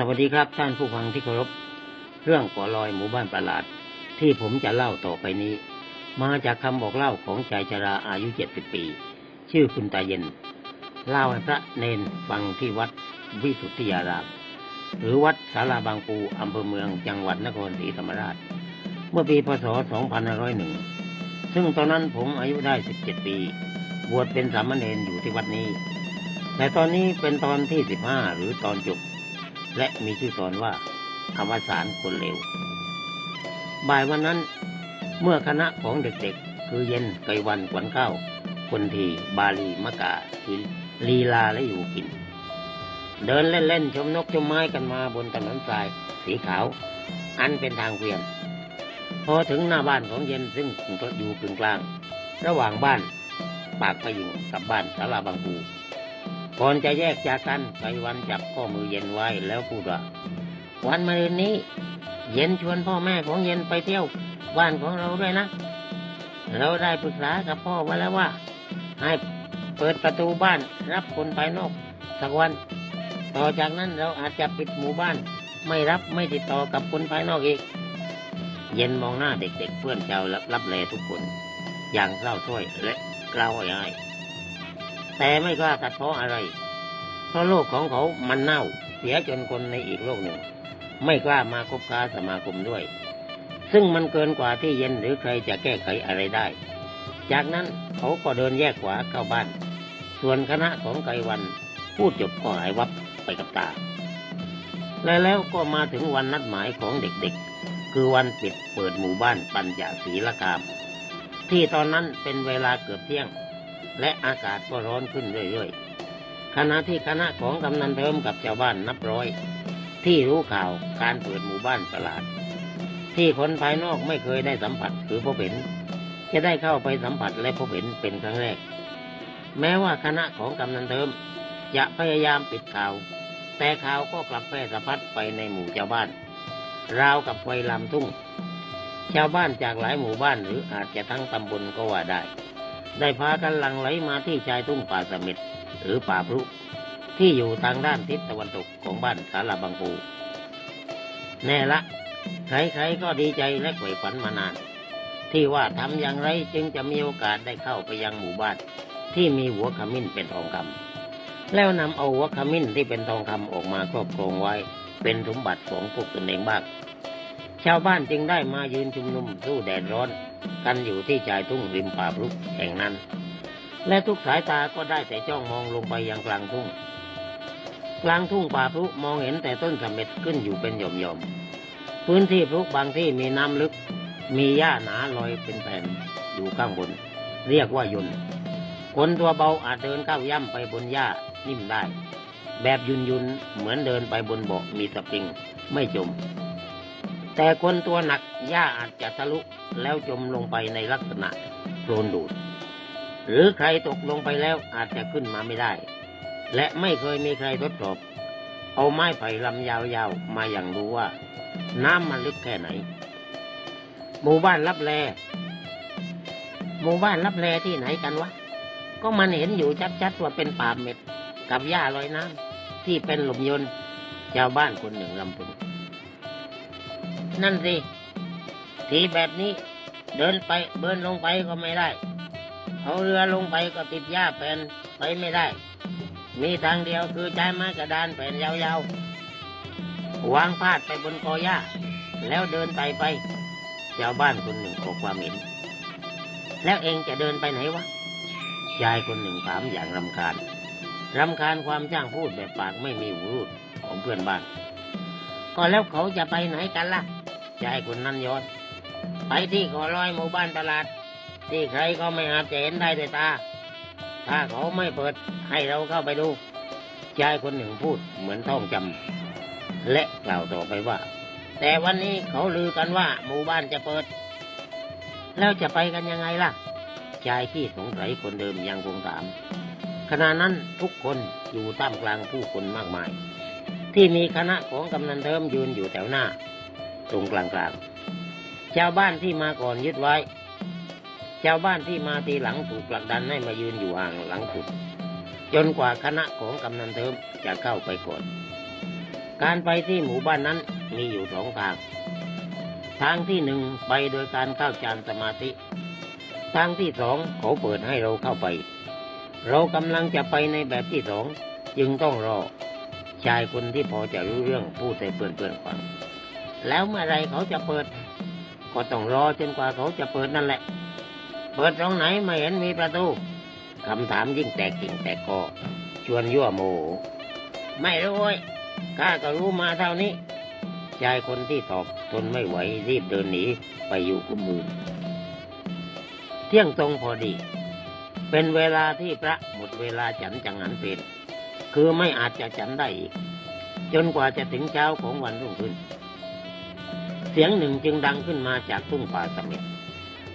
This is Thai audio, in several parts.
สวัสดีครับท่านผู้ฟังที่เคารพ เรื่องก่อลอยหมู่บ้านประหลาด ที่ผมจะเล่าต่อไปนี้ มาจากคำบอกเล่าของชายชราอายุเจ็ดสิบปี ชื่อคุณตาเย็น เล่าให้พระเนนฟังที่วัดวิสุทธิยาราม หรือวัดสาราบางปูอำเภอเมืองจังหวัดนครศรีธรรมราช เมื่อปีพศ 2501 ซึ่งตอนนั้นผมอายุได้ 17 ปี บวชเป็นสามเณรอยู่ที่วัดนี้ แต่ตอนนี้เป็นตอนที่ 15 หรือตอนจบ และมีชื่อตอนว่าอวสานคนเลวบ่ายวันนั้นเมื่อคณะของเด็กๆ คือเย็นไกวันขวัญเก้า คนทีบาลีมะกาทิลีลาและอยู่กิน เดินเล่นๆ ชมนกชมไม้กันมาบนถนนทรายสีขาว อันเป็นทางเวียน พอถึงหน้าบ้านของเย็นซึ่งอยู่กึ่งกลาง ระหว่างบ้านปากพยิงกับบ้านสาราบางปูก่อนจะแยกจากกันไกวันจับข้อมือเย็นไว้แล้วพูดว่าวันมะรืนนี้ เย็นชวนพ่อแม่ของเย็นไปเที่ยวบ้านของเราด้วยนะ เราได้ปรึกษากับพ่อไว้แล้วว่า ให้เปิดประตูบ้านรับคนภายนอกสักวัน ต่อจากนั้นเราอาจจะปิดหมู่บ้าน ไม่รับไม่ติดต่อกับคนภายนอกอีก เย็นมองหน้าเด็กๆเพื่อนเจ้ารับรับแลทุกคน อย่างเศร้าส้อยและกล้าวอ้อยแต่ไม่กล้าตัดเพราะอะไร เพราะโลกของเขามันเน่า เสียจนคนในอีกโลกหนึ่ง ไม่กล้ามาคบค้าสมาคมด้วย ซึ่งมันเกินกว่าที่เย็นหรือใครจะแก้ไขอะไรได้ จากนั้นเขาก็เดินแยกขวาเข้าบ้าน ส่วนคณะของไกวันพูดจบก็หายวับ ไปกับตา และแล้วก็มาถึงวันนัดหมายของเด็กๆ คือวันปิดเปิดหมู่บ้านปัญจศีลกาม ที่ตอนนั้นเป็นเวลาเกือบเที่ยง และอากาศก็ร้อนขึ้นเรื่อยๆ ขณะที่คณะของกำนันเทิมกับชาวบ้านนับร้อย ที่รู้ข่าวการเปิดหมู่บ้านประหลาด ที่คนภายนอกไม่เคยได้สัมผัสหรือพบเห็น จะได้เข้าไปสัมผัสและพบเห็นเป็นครั้งแรกแม้ว่าคณะของกำนันเทิมจะพยายามปิดข่าว แต่ข่าวก็กลับแพร่สะพัดไปในหมู่ชาวบ้าน ราวกับไฟลามทุ่ง ชาวบ้านจากหลายหมู่บ้านหรืออาจจะทั้งตำบลก็ว่าได้ ได้พากันหลั่งไหลมาที่ชายทุ่งป่าสมิทหรือป่าพรุที่อยู่ทางด้านทิศตะวันตกของบ้านสาลาบางปู แน่ละ ใครๆก็ดีใจและใฝ่ฝันมานาน ที่ว่าทำอย่างไรจึงจะมีโอกาสได้เข้าไปยังหมู่บ้านที่มีหัวขมิ้นเป็นทองคำ แล้วนำเอาหัวขมิ้นที่เป็นทองคำออกมาครอบครองไว้ เป็นสมบัติของพวกตนเองบ้างชาวบ้านจึงได้มายืนชุมนุมสู้แดดร้อน กันอยู่ที่ชายทุ่งริมป่าพรุแห่งนั้น และทุกสายตาก็ได้แต่จ้องมองลงไปยังกลางทุ่ง กลางทุ่งป่าพรุมองเห็นแต่ต้นสะเม็ดขึ้นอยู่เป็นหย่อมๆพื้นที่พรุบางที่มีน้ำลึก มีหญ้าหนาลอยเป็นแผ่นอยู่ข้างบน เรียกว่ายุน คนตัวเบาอาจเดินก้าวย่ำไปบนหญ้านิ่มได้ แบบยุนยุนๆเหมือนเดินไปบนเบาะมีสปริงไม่จม แต่คนตัวหนักหญ้าอาจจะทะลุแล้วจมลงไปในลักษณะโคลนดูด หรือใครตกลงไปแล้วอาจจะขึ้นมาไม่ได้ และไม่เคยมีใครทดสอบเอาไม้ไผ่ลำยาวๆมาอย่างรู้ว่า น้ำมันลึกแค่ไหน หมู่บ้านรับแลหมู่บ้านรับแลที่ไหนกันวะ ก็มันเห็นอยู่ชัดๆว่าเป็นป่าเม็ดกับหญ้าลอยน้ำที่เป็นหลุมยนต์ชาวบ้านคนหนึ่งลำพึงนั่นสิทีแบบนี้ เดินไปเดินลงไปก็ไม่ได้ เอาเรือลงไปก็ติดหญ้าแผ่นไปไม่ได้ มีทางเดียวคือใช้ไม้กระดานแผ่นยาวๆวางพาดไปบนกอหญ้า แล้วเดินไต่ไปชาวบ้านคนหนึ่งขอความเห็น แล้วเองจะเดินไปไหนวะ ยายคนหนึ่งถามอย่างรำคาญรำคาญความช่างพูดแบบปากไม่มีหูรูดของเพื่อนบ้านก็แล้วเขาจะไปไหนกันล่ะยายคนนั้นย้อนไปที่ขอลอยหมู่บ้านตลาด ที่ใครก็ไม่อาจจะเห็นได้ด้วยตา ถ้าเขาไม่เปิดให้เราเข้าไปดูชายคนหนึ่งพูดเหมือนท่องจำและกล่าวต่อไปว่า แต่วันนี้เขาลือกันว่าหมู่บ้านจะเปิด แล้วจะไปกันยังไงล่ะ ชายที่สงสัยคนเดิมยังคงถาม ขณะนั้นทุกคนอยู่ท่ามกลางผู้คนมากมาย ที่มีคณะของกำนันเทิมยืนอยู่แถวหน้า ตรงกลางกลางๆชาวบ้านที่มาก่อนยึดไว้ ชาวบ้านที่มาทีหลังถูกผลักดันให้มายืนอยู่ห่างหลังสุด จนกว่าคณะของกำนันเทิมจะเข้าไปก่อนการไปที่หมู่บ้านนั้นมีอยู่สองทาง ทางที่หนึ่งไปโดยการเข้าฌานสมาธิ ทางที่สองเขาเปิดให้เราเข้าไป เรากำลังจะไปในแบบที่สองจึงต้องรอ ชายคนที่พอจะรู้เรื่องพูดให้เพื่อนๆฟังแล้วเมื่อไรเขาจะเปิด ก็ต้องรอจนกว่าเขาจะเปิดนั่นแหละ เปิดตรงไหนไม่เห็นมีประตูคำถามยิ่งแตกกิ่งแตกคอชวนยั่วโมโหไม่รู้เว้ยข้าก็รู้มาเท่านี้ชายคนที่ตอบทนไม่ไหวรีบเดินหนีไปอยู่กุมมือ เที่ยงตรงพอดี เป็นเวลาที่พระหมดเวลาฉันจังหันเป็นคือไม่อาจจะฉันได้อีก จนกว่าจะถึงเช้าของวันรุ่งขึ้น เสียงหนึ่งจึงดังขึ้นมาจากทุ่งป่าสมิธ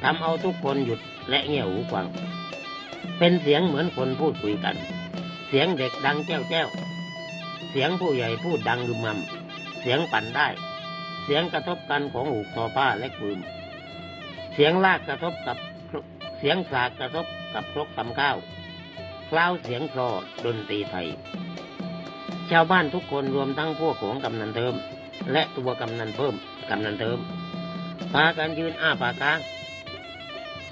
ทำเอาทุกคนหยุดและเงี่ยหูฟัง เป็นเสียงเหมือนคนพูดคุยกัน เสียงเด็กดังแจ้วแจ้วเสียงผู้ใหญ่พูดดังรึมมำเสียงปั่นได้ เสียงกระทบกันของหูกทอผ้าและปืนเสียงลากกระทบกับ สียงสากกระทบกับครกตำข้าวคล้าวเสียงคลอดนตรีไทย ชาวบ้านทุกคนรวมทั้งพวกของกำนันเติม และตัวกำนันเพิ่มกำนันเติมพากันยืนอ้าปากค้าง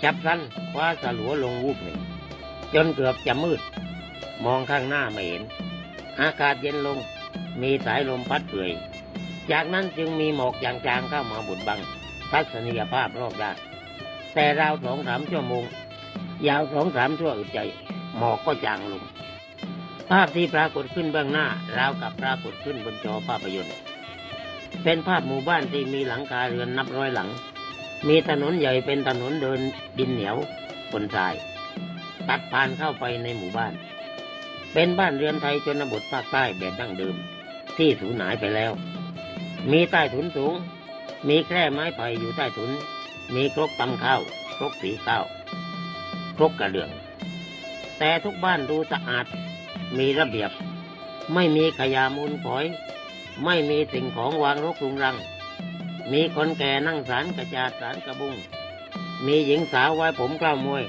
จับพลันคว้าสลัวลงวูบหนึ่ง จนเกือบจะมืด มองข้างหน้าไม่เห็น อากาศเย็นลง มีสายลมพัดเปื่อย จากนั้นจึงมีหมอกหยางจางเข้ามาบดบัง ทัศนียภาพรอบด้าน แต่ราวสองสามชั่วโมง ยาวสองสามชั่วอึดใจ หมอกก็จางลง ภาพที่ปรากฏขึ้นเบื้องหน้าราวกับปรากฏขึ้นบนจอภาพยนตร์ เป็นภาพหมู่บ้านที่มีหลังคาเรือนนับร้อยหลัง มีถนนใหญ่เป็นถนนเดินดินเหนียวบนทราย ตัดผ่านเข้าไปในหมู่บ้าน เป็นบ้านเรือนไทยชนบทภาคใต้แบบดั้งเดิม ที่สูญหายไปแล้ว มีใต้ถุนสูง มีแคร่ไม้ไผ่อยู่ใต้ถุน มีครกตำข้าวครกสีข้าวครกกระเดื่อง แต่ทุกบ้านดูสะอาดมีระเบียบ ไม่มีขยะมูลฝอย ไม่มีสิ่งของวางรกรุงรัง มีคนแก่นั่งสารกระจาดสารกระบุง มีหญิงสาวไว้ผมกล้าวมวย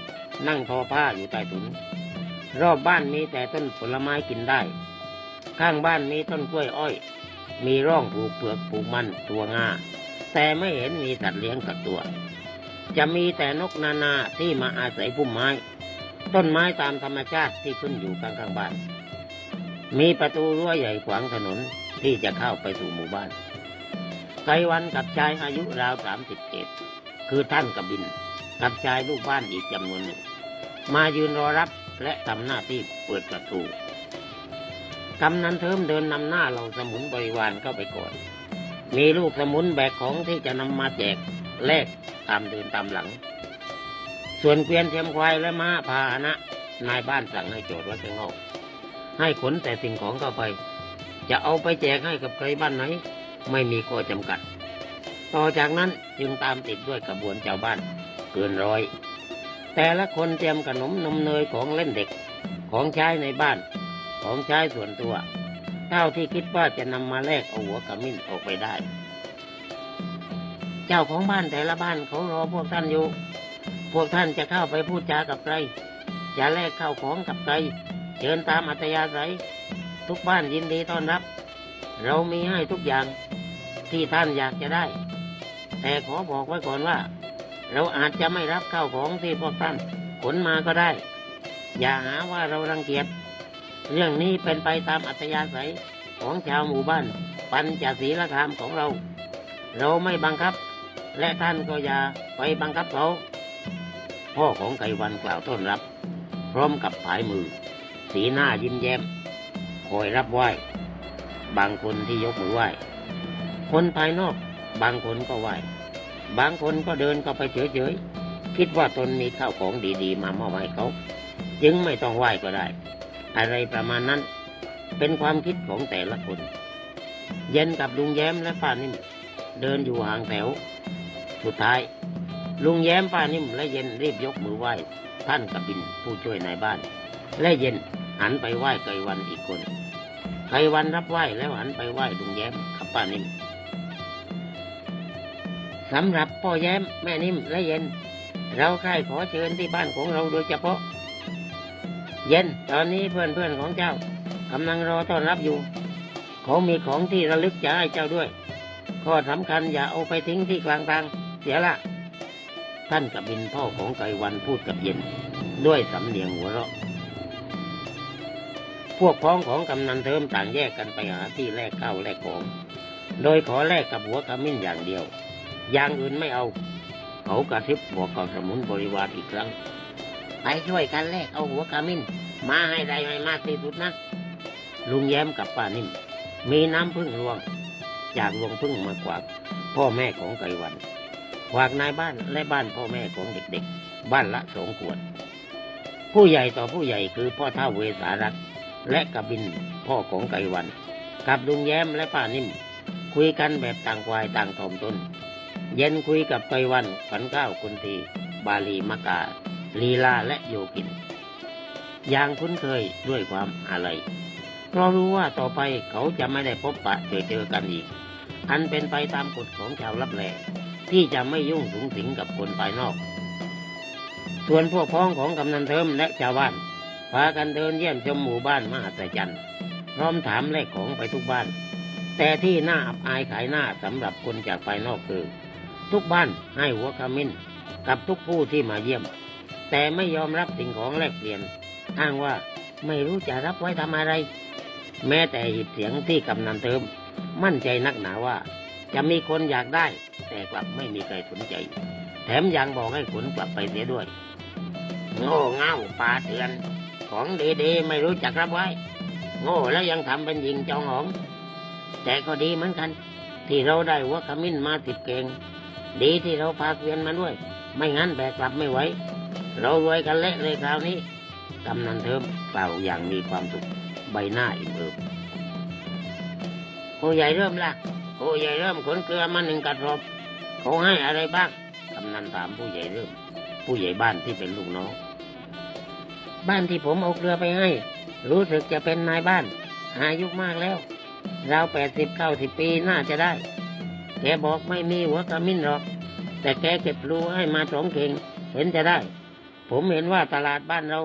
นั่งทอผ้าอยู่ใต้ถุน รอบบ้านมีแต่ต้นผลไม้กินได้ ข้างบ้านมีต้นกล้วยอ้อย มีร่องปลูกเปลือกปลูกมันตัวงาแต่ไม่เห็นมีสัตว์เลี้ยงสักตัว จะมีแต่นกนานาที่มาอาศัยพุ่มไม้ ต้นไม้ตามธรรมชาติที่ขึ้นอยู่กลางข้างบ้าน มีประตูรั้วใหญ่ขวางถนนที่จะเข้าไปสู่หมู่บ้านไกวันกับชายอายุราวสามสิบเอ็ดคือท่านกบิน กับชายลูกบ้านอีกจำนวนหนึ่ง มายืนรอรับและทำหน้าที่เปิดประตูกำนันเทิมเดินนำหน้าเราสมุนบริวารเข้าไปก่อน มีลูกสมุนแบกของที่จะนำมาแจกแลกตามเดินตามหลัง ส่วนเกวียนเทียมควายและม้าพาหนะ นายบ้านสั่งให้โจทย์ไว้ข้างนอก ให้ขนแต่สิ่งของเข้าไป จะเอาไปแจกให้กับใครบ้านไหน ไม่มีข้อจำกัด ต่อจากนั้นจึงตามติดด้วยกระบวนชาวบ้านเกินร้อย แต่ละคนเตรียมขนมนมเนยของเล่นเด็กของใช้ในบ้านของใช้ส่วนตัว เท่าที่คิดว่าจะนำมาแลกเอาหัวขมิ้นออกไปได้ เจ้าของบ้านแต่ละบ้านเขารอพวกท่านอยู่ พวกท่านจะเข้าไปพูดจากับใครจะแลกข้าวของกับใครเชิญตามอัตยาศัยทุกบ้านยินดีต้อนรับ เรามีให้ทุกอย่างที่ท่านอยากจะได้ แต่ขอบอกไว้ก่อนว่า เราอาจจะไม่รับข้าวของที่พวกท่านขนมาก็ได้ อย่าหาว่าเรารังเกียจ เรื่องนี้เป็นไปตามอัตยาศัยของชาวหมู่บ้าน ปัญจศีลธรรมของเรา เราไม่บังคับ และท่านก็อย่าไปบังคับเขา พ่อของไก่วันกล่าวต้อนรับ พร้อมกับผายมือ สีหน้ายิ้มแย้มคอยรับไหว้ บางคนที่ยกมือไหว้คนภายนอก บางคนก็ไหว้บางคนก็เดินเข้าไปเฉยๆคิดว่าตนมีข้าวของดีๆ มามอบให้เขา จึงไม่ต้องไหว้ก็ได้ อะไรประมาณนั้น เป็นความคิดของแต่ละคน เย็นกับลุงแย้มและป้านิ่ม เดินอยู่ห่างแถว สุดท้าย ลุงแย้มป้านิ่มและเย็นรีบยกมือไหว้ ท่านกบินผู้ช่วยนายบ้าน และเย็นหันไปไหว้ไกวันอีกคนไกวันรับไหว้แล้วหันไปไหว้ลุงแย้มกับป้านิ่มสำหรับพ่อแย้มแม่นิ่มและเย็น เราใครขอเชิญที่บ้านของเราโดยเฉพาะ เย็นตอนนี้เพื่อนเพื่อนของเจ้ากำลังรอต้อนรับอยู่ เขามีของที่ระลึกจะให้เจ้าด้วย ข้อสำคัญอย่าเอาไปทิ้งที่กลางทางเสียละท่านกับบินพ่อของไกวันพูดกับเย็น ด้วยสำเนียงหัวเราะ พวกพ้องของกำนันเทิมต่างแยกกันไปหาที่แลกข้าวแลกของ โดยขอแลกกับหัวขมิ้นอย่างเดียว อย่างอื่นไม่เอา เขากระซิบบอกกับสมุนบริวารอีกครั้ง ไปช่วยกันแลกเอาหัวขมิ้น มาให้ได้ให้มากที่สุดนะ ลุงแย้มกับป้านิ่มมีน้ำพึ่งรวง จากรวงพึ่งมากว่าพ่อแม่ของไกรวันกวากนายบ้านและบ้านพ่อแม่ของเด็กๆ บ้านละสองขวด ผู้ใหญ่ต่อผู้ใหญ่คือพ่อเท่าเวสารัตและกบินพ่อของไกรวัน กับลุงแย้มและป้านิ่ม คุยกันแบบต่างควายต่างถ่อมตนเย็นคุยกับไกรวันขวัญข้าวคนทีบาลีมกา ลีลาและโยกิน อย่างคุ้นเคยด้วยความอะไร เพราะรู้ว่าต่อไปเขาจะไม่ได้พบปะเจอเจอกันอีก อันเป็นไปตามกฎของชาวลับแลที่จะไม่ยุ่งสุงสิงกับคนภายนอก ส่วนพวกพ้องของกำนันเทิมและชาวบ้านพากันเดินเยี่ยมชมหมู่บ้านมหัศจรรย์พร้อมถามเลขของไปทุกบ้าน แต่ที่น่าอับอายขายหน้าสำหรับคนจากภายนอกคือ ทุกบ้านให้หัวขมิ้นกับทุกผู้ที่มาเยี่ยม แต่ไม่ยอมรับสิ่งของแลกเปลี่ยน อ้างว่าไม่รู้จะรับไว้ทำอะไร แม้แต่หีบเสียงที่กำนันเติม มั่นใจนักหนาว่า จะมีคนอยากได้ แต่กลับไม่มีใครสนใจ แถมยังบอกให้ขนกลับไปเสียด้วย โง่เง่าปลาเถือน ของดีๆไม่รู้จักรับไว้ โง่แล้วยังทำเป็นหญิงจองหอง แต่ก็ดีเหมือนกัน ที่เราได้หัวขมิ้นมาติดเก่งดีที่เราพาเกวียนมาด้วย ไม่งั้นแบกกลับไม่ไหว เรารวยกันเละเลยคราวนี้กำนันเทิมกล่าอย่างมีความสุขใบหน้าอิ่มเอิบผู้ใหญ่เริ่มละผู้ใหญ่เริ่มขนเกลือมาหนึ่งกระสอบเขาให้อะไรบ้างกำนันถามผู้ใหญ่เริ่ม ผู้ใหญ่บ้านที่เป็นลูกน้องบ้านที่ผมเอาเกลือไปให้ รู้สึกจะเป็นนายบ้าน อายุมากแล้วราวแปดสิบเก้าสิบปีน่าจะได้ แกบอกไม่มีหัวกระมิ้นหรอก แต่แกเก็บรูให้มาสองเข่งเห็นจะได้ ผมเห็นว่าตลาดบ้านเรา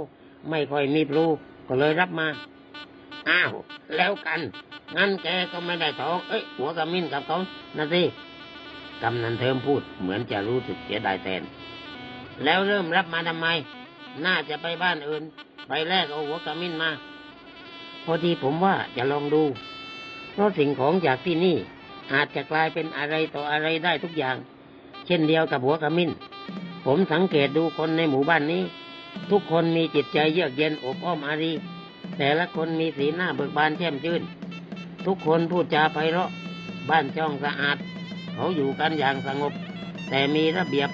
ไม่ค่อยมีพลูก็เลยรับมา อ้าว แล้วกัน งั้นแกก็ไม่ได้ทองเอ้ย หัวกระมิ้นกับเขานะสิกำนันเทิมพูดเหมือนจะรู้สึกเสียดายแทน แล้วเริ่มรับมาทำไม น่าจะไปบ้านอื่น ไปแลกเอาหัวกระมิ้นมา พอดีผมว่าจะลองดู เพราะสิ่งของจากที่นี่ อาจจะกลายเป็นอะไรต่ออะไรได้ทุกอย่าง เช่นเดียวกับหัวขมิ้น ผมสังเกตดูคนในหมู่บ้านนี้ ทุกคนมีจิตใจเยือกเย็นอบอ้อมอารี แต่ละคนมีสีหน้าเบิกบานแช่มชื่น ทุกคนพูดจาไพเราะ บ้านช่องสะอาด เขาอยู่กันอย่างสงบ แต่มีระเบียบ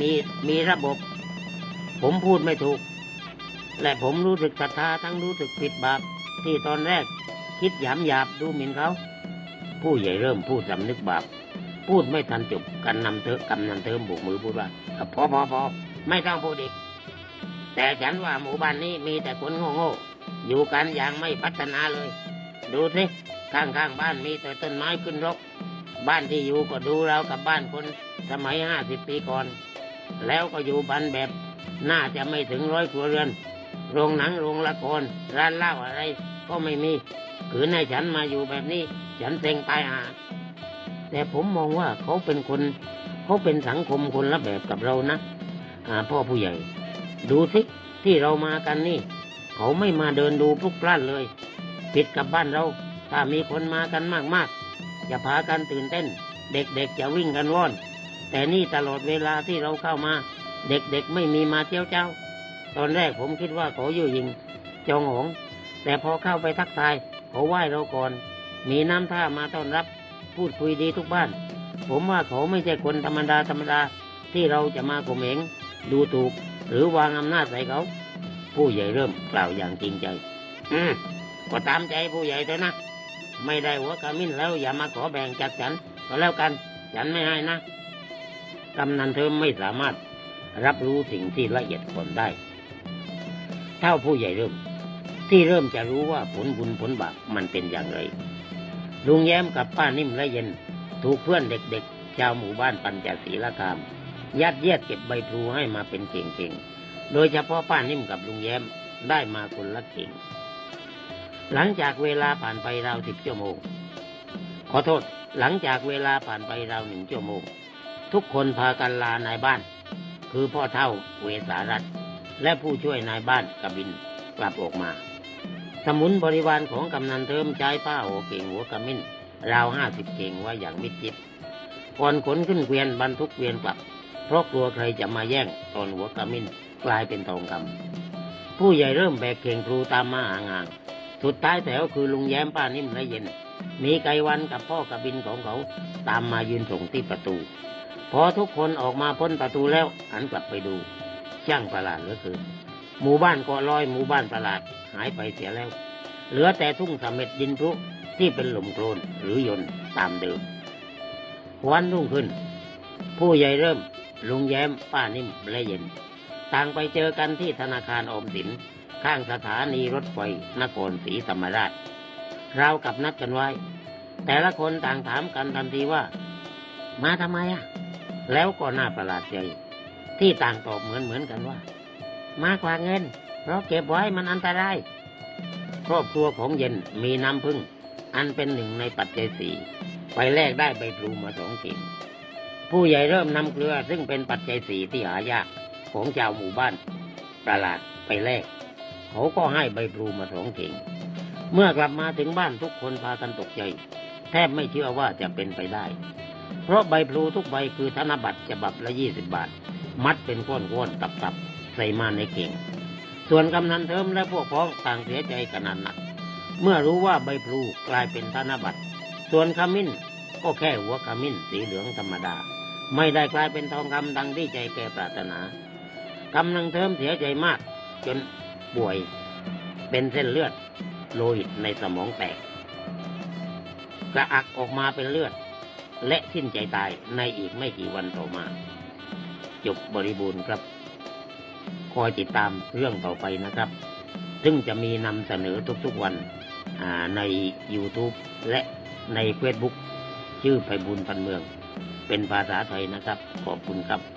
มีมีระบบ ผมพูดไม่ถูก และผมรู้สึกศรัทธาทั้งรู้สึกผิดบาปที่ตอนแรกคิดหยามหยาบดูหมิ่นเขา ผู้ใหญ่เริ่มพูดสำนึกบาปพูดไม่ทันจบกันนำเถอะกำนันเทิมบุกมือพูดว่า พอพอพอไม่ต้องพูดอีก แต่ฉันว่าหมู่บ้านนี้มีแต่คนโง่โง่อยู่กันอย่างไม่พัฒนาเลย ดูสิข้างข้างๆบ้านมีแต่ต้นไม้ขึ้นรก บ้านที่อยู่ก็ดูเรากับบ้านคนสมัยห้าสิบปีก่อน แล้วก็อยู่บ้านแบบน่าจะไม่ถึงร้อยครัวเรือน โรงหนังโรงละครร้านเหล้าอะไรก็ไม่มีขืนให้ฉันมาอยู่แบบนี้ ฉันเซ็งตายหาแต่ผมมองว่าเขาเป็นคน เขาเป็นสังคมคนละแบบกับเรานะพ่อผู้ใหญ่ ดูสิที่เรามากันนี่ เขาไม่มาเดินดูพลุกพล่านเลยผิดกับบ้านเรา ถ้ามีคนมากันมากๆจะพากันตื่นเต้น เด็กๆจะวิ่งกันว่อน แต่นี่ตลอดเวลาที่เราเข้ามา เด็กๆไม่มีมาเที่ยวเจ้า ตอนแรกผมคิดว่าเขาอยู่ยิง จองหง แต่พอเข้าไปทักทายเขาไหว้เราก่อน มีน้ำท่ามาต้อนรับ พูดคุยดีทุกบ้าน ผมว่าเขาไม่ใช่คนธรรมดาธรรมดาที่เราจะมาข่มเหงดูถูก หรือวางอำนาจใส่เขา ผู้ใหญ่เริ่มกล่าวอย่างจริงใจ อืมก็ตามใจผู้ใหญ่เถอะนะ ไม่ได้หัวกระมิ้นแล้วอย่ามาขอแบ่งจากฉันก็แล้วกัน ฉันไม่ให้นะกำนันเธอไม่สามารถรับรู้สิ่งที่ละเอียดอ่อนได้ เท่าผู้ใหญ่เริ่ม ที่เริ่มจะรู้ว่าผลบุญผลบาปมันเป็นอย่างไรลุงแย้มกับป้านิ่มและเย็น ถูกเพื่อนเด็กๆ ชาวหมู่บ้านปัญจศีลคาม ยัดเยียดเก็บใบพลูให้มาเป็นเก่งๆ โดยเฉพาะป้านิ่มกับลุงแย้มได้มาคนละเก่ง หลังจากเวลาผ่านไปราวสิบชั่วโมง ขอโทษ หลังจากเวลาผ่านไปราวหนึ่งชั่วโมง ทุกคนพากันลานายบ้าน คือพ่อเท่าเวสารัตและผู้ช่วยนายบ้านกบินกลับออกมา สมุนบริวารของกำนันเทิมใช้ผ้าโอเก่งหัวกระมิ้น ราวห้าสิบเก่งไว้อย่างมิดชิดก่อนขนขึ้นเกวียนบรรทุกเกวียนกลับ เพราะกลัวใครจะมาแย่งตอนหัวกระมินกลายเป็นทองคำผู้ใหญ่เริ่มแบกเข่งครูตามมาห่างๆสุดท้ายแถวคือลุงแย้มป้านิ่มและเย็น มีไกวันกับพ่อกระบินของเขาตามมายืนส่งที่ประตู พอทุกคนออกมาพ้นประตูแล้วหันกลับไปดู ช่างประหลาดเหลือเกินหมู่บ้านกาะลอยหมู่บ้านประหลาดหายไปเสียแล้ว เหลือแต่ทุ่งสะเม็ดดินพรุ ที่เป็นหลุมโคลนหรือยนตามเดิม วันรุ่งขึ้น ผู้ใหญ่เริ่มลุงแย้มป้านิ่มและเย็น ต่างไปเจอกันที่ธนาคารอมสิน ข้างสถานีรถไฟนครศรีธรรมราชเรากับนัดกันไว้ แต่ละคนต่างถามกันทันทีว่า มาทำไมอะ แล้วก็น่าประหลาดใจที่ต่างตอบเหมือนเหมือนกันว่า มากกว่าเงิน เพราะเก็บไว้มันอันตราย ครอบครัวของเย็นมีน้ำพึ่ง อันเป็นหนึ่งในปัจจัยสี่ไปแลกได้ใบพลูมาสองเข่งผู้ใหญ่เริ่มนำเกลือซึ่งเป็นปัจจัยสี่ที่หายากของชาวหมู่บ้านประหลาดไปแลกเขาก็ให้ใบพลูมาสองเข่งเมื่อกลับมาถึงบ้านทุกคนพากันตกใจ แทบไม่เชื่อว่าจะเป็นไปได้ เพราะใบพลูทุกใบคือธนบัตรฉบับละยี่สิบบาท มัดเป็นก้อนๆตับๆใส่มาในเข่ง ส่วนกำนันเทิมและพวกพ้องต่างเสียใจขนาดหนัก เมื่อรู้ว่าใบพลูกลายเป็นธนบัตร ส่วนขมิ้นก็แค่หัวขมิ้นสีเหลืองธรรมดา ไม่ได้กลายเป็นทองคำดังที่ใจแกปรารถนากำนันเทิมเสียใจมาก จนป่วย เป็นเส้นเลือดโลหิตในสมองแตกกระอักออกมาเป็นเลือด และสิ้นใจตายในอีกไม่กี่วันต่อมา จบบริบูรณ์ครับ คอยติดตามเรื่องต่อไปนะครับ ซึ่งจะมีนำเสนอทุกๆวัน ใน YouTube และใน Facebook ชื่อไพบุญพันเมือง เป็นภาษาไทยนะครับ ขอบคุณครับ